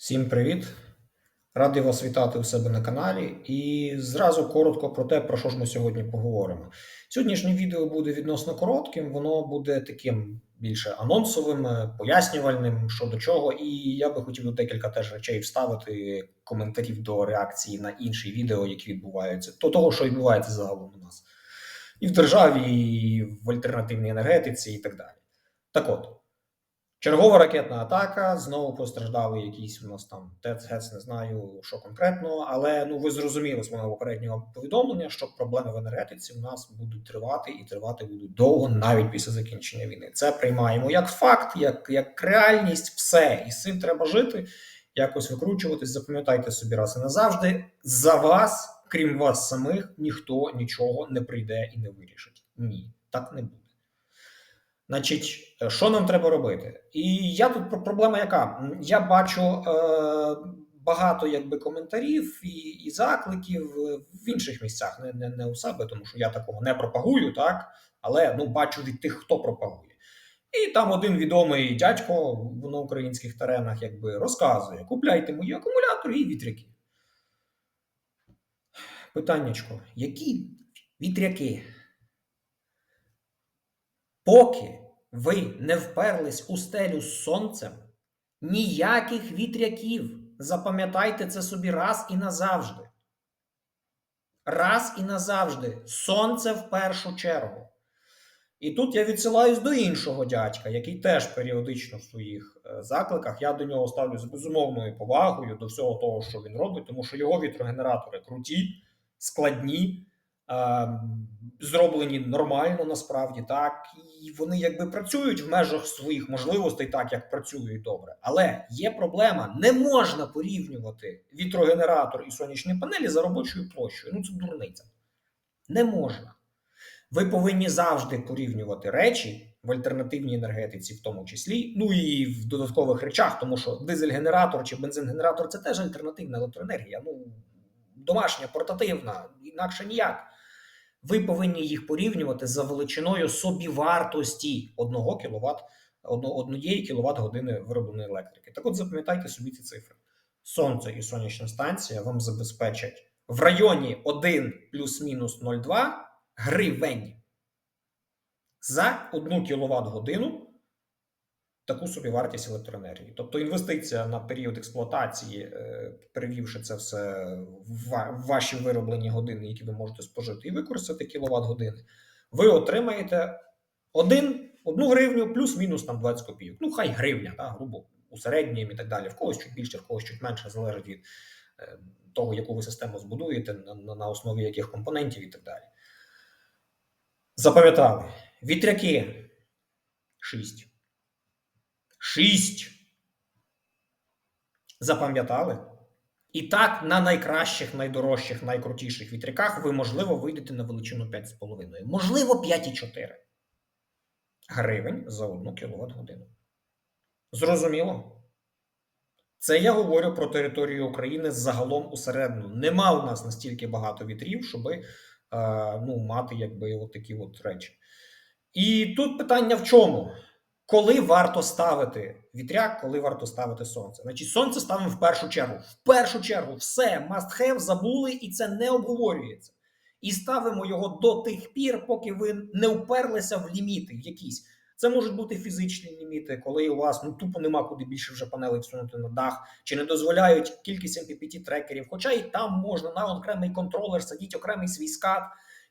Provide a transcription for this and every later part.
Всім привіт! Радий вас вітати у себе на каналі. І зразу коротко про те, про що ж ми сьогодні поговоримо. Сьогоднішнє відео буде відносно коротким, воно буде таким більше анонсовим, е, пояснювальним, що до чого. І я би хотів декілька теж речей вставити, коментарів до реакції на інші відео, які відбуваються, до того, що відбувається загалом у нас і в державі, і в альтернативній енергетиці, і так далі. Так от. Чергова ракетна атака. Знову постраждали якісь у нас там ТЕЦ, не знаю, що конкретно, але ну ви зрозуміли з мого попереднього повідомлення, що проблеми в енергетиці у нас будуть тривати і тривати будуть довго, навіть після закінчення війни. Це приймаємо як факт, як, як реальність, все. І з цим треба жити, якось викручуватись. Запам'ятайте собі раз і назавжди. За вас, крім вас самих, ніхто нічого не прийде і не вирішить. Ні, так не буде. Значить, е, що нам треба робити? І я тут про проблема яка? Я бачу е, багато якби коментарів і, і закликів е, в інших місцях, не, не, не у себе, тому що я такого не пропагую, так? Але ну бачу від тих, хто пропагує. І там один відомий дядько на українських теренах якби розказує: купляйте мої акумулятори і вітряки. Питаннячко, які вітряки? Поки ви не вперлись у стелю з сонцем, ніяких вітряків. Запам'ятайте це собі раз і назавжди. Раз і назавжди. Сонце в першу чергу. І тут я відсилаюсь до іншого дядька, який теж періодично в своїх е, закликах. Я до нього ставлю з безумовною повагою до всього того, що він робить, тому що його вітрогенератори круті, складні, зроблені нормально насправді так, і вони якби працюють в межах своїх можливостей, так як працюють добре. Але є проблема: не можна порівнювати вітрогенератор і сонячні панелі за робочою площею. Ну це дурниця. Не можна. Ви повинні завжди порівнювати речі в альтернативній енергетиці, в тому числі, ну і в додаткових речах, тому що дизель-генератор чи бензин-генератор це теж альтернативна електроенергія. Ну домашня, портативна, інакше ніяк. Ви повинні їх порівнювати за величиною собівартості 1 кВт, однієї кВт години виробленої електрики. Так от запам'ятайте собі ці цифри. Сонце і сонячна станція вам забезпечать в районі 1 плюс-мінус 0,2 гривень за 1 кВт годину таку собі вартість електроенергії. Тобто інвестиція на період експлуатації, е, перевівши це все в ваші вироблені години, які ви можете спожити і використати кіловат години, ви отримаєте 1, 1 гривню плюс-мінус там 20 копійок. Ну, хай гривня, та, грубо усередньому і так далі. В когось чуть більше, в когось чуть менше, залежить від е, того, яку ви систему збудуєте, на, на основі яких компонентів і так далі. Запам'ятали. Вітряки 6. 6. Запам'ятали? І так, на найкращих, найдорожчих, найкрутіших вітряках ви, можливо, вийдете на величину 5,5. Можливо, 5,4 гривень за 1 кВт годину. Зрозуміло? Це я говорю про територію України загалом усередину. Нема у нас настільки багато вітрів, щоб е, ну, мати якби от такі от речі. І тут питання в чому? Коли варто ставити вітряк, коли варто ставити сонце? Значить, сонце ставимо в першу чергу. В першу чергу, все, must have, забули, і це не обговорюється. І ставимо його до тих пір, поки ви не вперлися в ліміти в якісь. Це можуть бути фізичні ліміти, коли у вас ну тупо нема куди більше вже панелей всунути на дах, чи не дозволяють кількість MPPT трекерів. Хоча і там можна на окремий контролер садіть окремий свій скат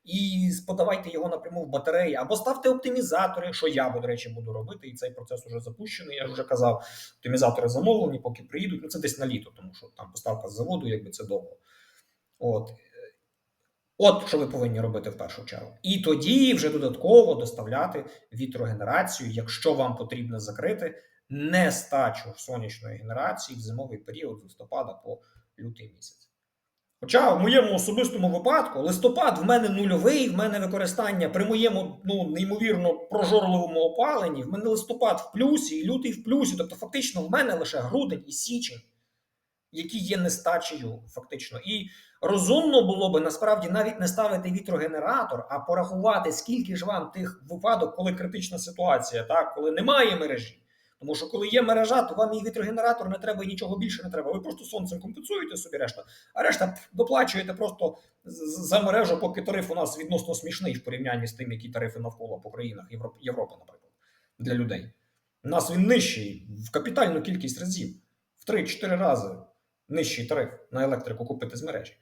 і подавайте його напряму в батареї, або ставте оптимізатори, що я, до речі, буду робити, і цей процес вже запущений. Я вже казав, оптимізатори замовлені, поки приїдуть. Ну це десь на літо, тому що там поставка з заводу, якби це довго. От. От що ви повинні робити в першу чергу. І тоді вже додатково доставляти вітрогенерацію, якщо вам потрібно закрити нестачу сонячної генерації в зимовий період з листопада по лютий місяць. Хоча в моєму особистому випадку листопад в мене нульовий, в мене використання при моєму ну, неймовірно прожорливому опаленні, в мене листопад в плюсі і лютий в плюсі. Тобто, фактично, в мене лише грудень і січень, які є нестачею, фактично. І розумно було би насправді навіть не ставити вітрогенератор, а порахувати, скільки ж вам тих випадок, коли критична ситуація, так, коли немає мережі. Тому що коли є мережа, то вам і вітрогенератор не треба і нічого більше не треба. Ви просто сонцем компенсуєте собі решта, а решта доплачуєте просто за мережу, поки тариф у нас відносно смішний в порівнянні з тим, які тарифи навколо по країнах Європи, наприклад, для людей. У нас він нижчий в капітальну кількість разів, в 3-4 рази нижчий тариф на електрику купити з мережі.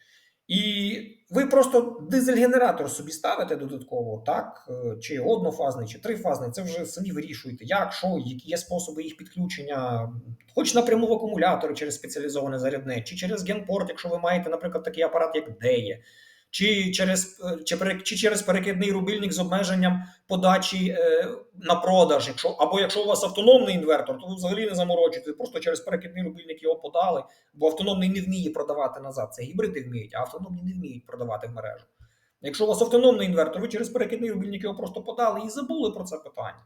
І ви просто дизель-генератор собі ставите додатково, так? е, Чи однофазний, чи трифазний, це вже самі вирішуєте, як, що, які є способи їх підключення, хоч напряму в акумулятор через спеціалізоване зарядне, чи через генпорт, якщо ви маєте, наприклад, такий апарат, як Деє, чи через, чи, чи через перекидний рубильник з обмеженням подачі е, на продаж, якщо, або якщо у вас автономний інвертор, то ви взагалі не заморочуєте, просто через перекидний рубильник його подали, бо автономний не вміє продавати назад. Це гібриди вміють, а автономні не вміють продавати в мережу. Якщо у вас автономний інвертор, ви через перекидний рубильник його просто подали і забули про це питання.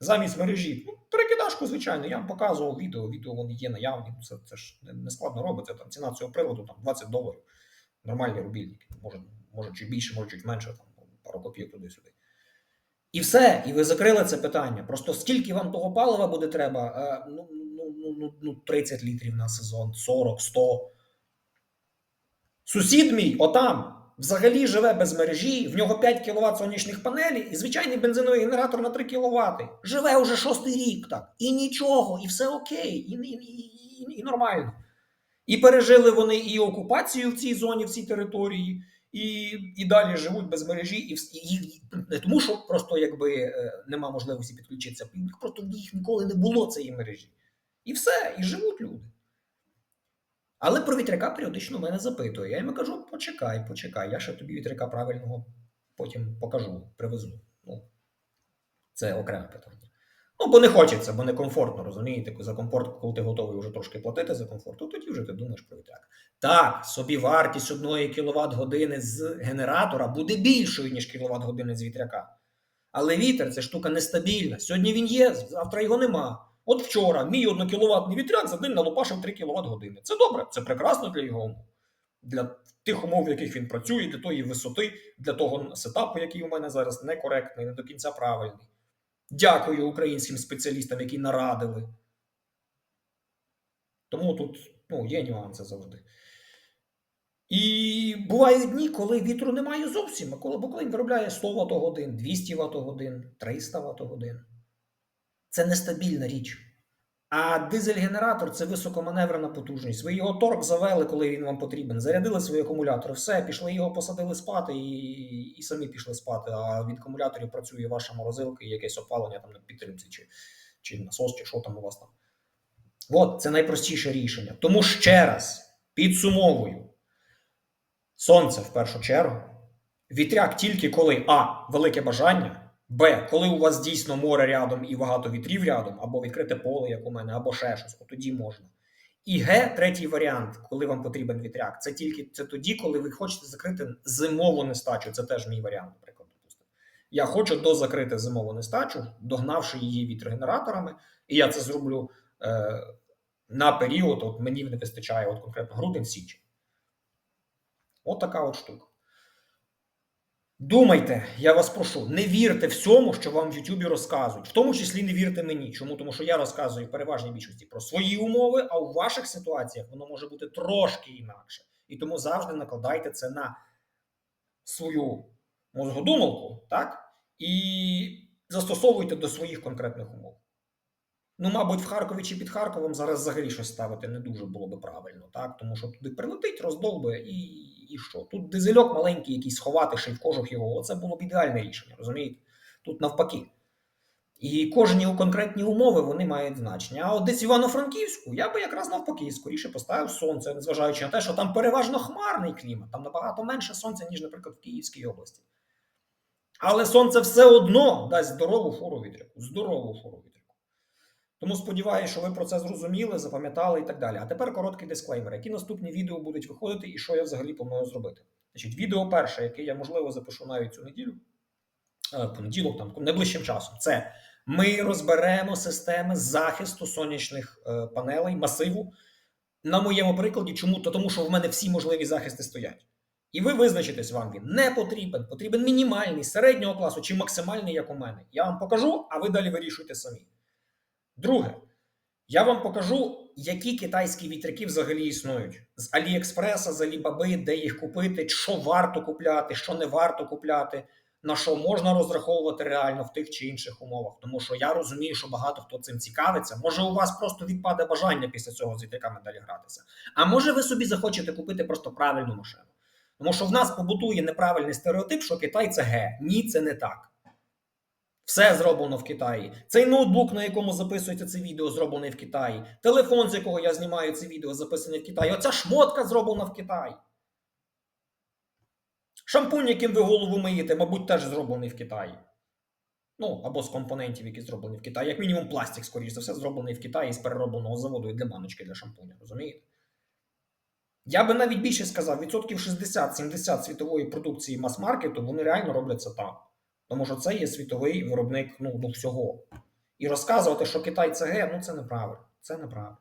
Замість мережі. Ну, перекидашку, звичайно, я вам показував відео, відео вони є наявні. Це, це ж не- складно робиться. Там ціна цього приладу там 20 доларів. Нормальний рубільник. Може, може чуть більше, може чуть менше, там, пару копійок туди-сюди. І все, і ви закрили це питання. Просто скільки вам того палива буде треба? Е, ну, ну, ну, ну, ну, 30 літрів на сезон, 40, 100. Сусід мій, отам, взагалі живе без мережі, в нього 5 кВт сонячних панелей і звичайний бензиновий генератор на 3 кВт. Живе уже шостий рік так. І нічого, і все окей, і, і, і, і, і нормально. І пережили вони і окупацію в цій зоні, в цій території, і, і далі живуть без мережі, і, і не тому, що просто якби е, нема можливості підключитися, просто їх ніколи не було цієї мережі. І все, і живуть люди. Але про вітряка періодично мене запитує. Я йому кажу: почекай, почекай, я ще тобі вітряка правильного потім покажу, привезу. Ну, це окреме питання. Ну, бо не хочеться, бо некомфортно, розумієте? За комфорт, коли ти готовий вже трошки платити за комфорт, то тоді вже ти думаєш про вітряк. Так, собі вартість одної кіловат години з генератора буде більшою, ніж кіловат години з вітряка. Але вітер це штука нестабільна. Сьогодні він є, завтра його нема. От вчора мій однокіловатний вітряк за день налопашив 3 кВт години. Це добре, це прекрасно для його умов. Для тих умов, в яких він працює, для тої висоти, для того сетапу, який у мене зараз некоректний, не до кінця правильний. Дякую українським спеціалістам, які нарадили. Тому тут ну, є нюанси завжди. І бувають дні, коли вітру немає зовсім, а коли, він виробляє 100 Вт годин, 200 Вт годин, 300 Вт годин. Це нестабільна річ. А дизель-генератор це високоманеврена потужність. Ви його торк завели, коли він вам потрібен. Зарядили свої акумулятори, все, пішли його посадили спати і, і самі пішли спати. А від акумуляторів працює ваша морозилка і якесь опалення там на підтримці, чи, чи насос, чи що там у вас там. От це найпростіше рішення. Тому ще раз підсумовую: сонце в першу чергу, вітряк тільки коли А. Велике бажання. Б. Коли у вас дійсно море рядом і багато вітрів рядом, або відкрите поле, як у мене, або ще щось, от тоді можна. І Г, третій варіант, коли вам потрібен вітряк, це тільки це тоді, коли ви хочете закрити зимову нестачу. Це теж мій варіант, наприклад. Я хочу дозакрити зимову нестачу, догнавши її вітрогенераторами, і я це зроблю е, на період, от мені не вистачає от конкретно грудень січень. От така от штука. Думайте, я вас прошу, не вірте всьому, що вам в Ютубі розказують. В тому числі не вірте мені. Чому? Тому що я розказую в переважній більшості про свої умови, а у ваших ситуаціях воно може бути трошки інакше. І тому завжди накладайте це на свою мозгодумалку, так? І застосовуйте до своїх конкретних умов. Ну, мабуть, в Харкові чи під Харковом зараз взагалі щось ставити не дуже було би правильно, так? Тому що туди прилетить, роздовбує і, і що? Тут дизельок маленький, якийсь сховати ще й в кожух його. Оце було б ідеальне рішення, розумієте? Тут навпаки. І кожні конкретні умови вони мають значення. А от десь в Івано-Франківську я би якраз навпаки скоріше поставив сонце, незважаючи на те, що там переважно хмарний клімат, там набагато менше сонця, ніж, наприклад, в Київській області. Але сонце все одно дасть здорову фору вітряку. Здорову фору вітряку. Тому сподіваюся, що ви про це зрозуміли, запам'ятали і так далі. А тепер короткий дисклеймер, які наступні відео будуть виходити і що я взагалі планую зробити. Значить, відео перше, яке я можливо запишу навіть цю неділю, е, понеділок, там найближчим часом, це ми розберемо системи захисту сонячних е, панелей, масиву. На моєму прикладі, чому? То тому, що в мене всі можливі захисти стоять. І ви визначитесь, вам він не потрібен, потрібен мінімальний, середнього класу чи максимальний, як у мене. Я вам покажу, а ви далі вирішуйте самі. Друге, я вам покажу, які китайські вітряки взагалі існують з Аліекспреса, з Алібаби, де їх купити, що варто купляти, що не варто купляти, на що можна розраховувати реально в тих чи інших умовах. Тому що я розумію, що багато хто цим цікавиться. Може, у вас просто відпаде бажання після цього з вітряками далі гратися. А може, ви собі захочете купити просто правильну машину. Тому що в нас побутує неправильний стереотип, що Китай це ге. Ні, це не так. Все зроблено в Китаї. Цей ноутбук, на якому записується це відео, зроблений в Китаї. Телефон, з якого я знімаю це відео, записаний в Китаї. Оця шмотка зроблена в Китаї. Шампунь, яким ви голову миєте, мабуть, теж зроблений в Китаї. Ну, або з компонентів, які зроблені в Китаї. Як мінімум, пластик, скоріш за все, зроблений в Китаї з переробленого заводу і для баночки для шампуня. Розумієте? Я би навіть більше сказав, відсотків 60-70 світової продукції мас-маркету вони реально робляться там. Тому що це є світовий виробник ну, ну, всього. І розказувати, що Китай це ге, ну це неправильно. Це неправильно.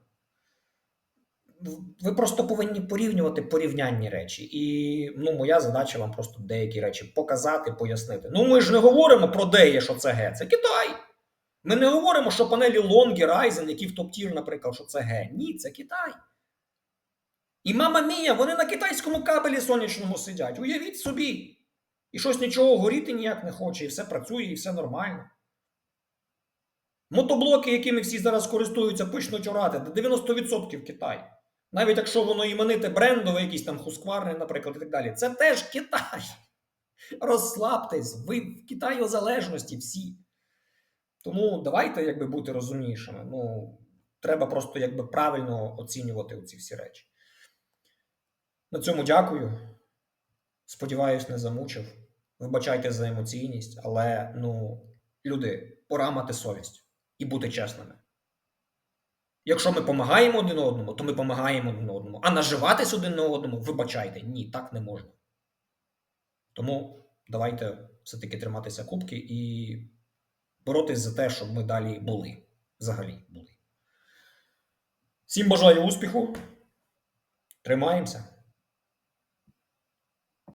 Ви просто повинні порівнювати порівнянні речі. І ну, моя задача вам просто деякі речі показати, пояснити. Ну, ми ж не говоримо про деє, що це ге, це Китай. Ми не говоримо, що панелі Longi, Ryzen, які в топ-тір, наприклад, що це ге. Ні, це Китай. І мама мія, вони на китайському кабелі сонячному сидять. Уявіть собі. І щось нічого горіти ніяк не хоче, і все працює, і все нормально. Мотоблоки, якими всі зараз користуються, почнуть орати, до 90% Китай. Навіть якщо воно імените брендове, якийсь там хускварний, наприклад, і так далі. Це теж Китай. Розслабтесь, ви в Китаї залежності всі. Тому давайте якби бути розумнішими. Ну, треба просто якби правильно оцінювати ці всі речі. На цьому дякую. Сподіваюсь, не замучив. Вибачайте за емоційність, але ну, люди, пора мати совість і бути чесними. Якщо ми допомагаємо один одному, то ми допомагаємо один одному. А наживатись один на одному, вибачайте, ні, так не можна. Тому давайте все-таки триматися кубки і боротись за те, щоб ми далі були. Взагалі були. Всім бажаю успіху. Тримаємося.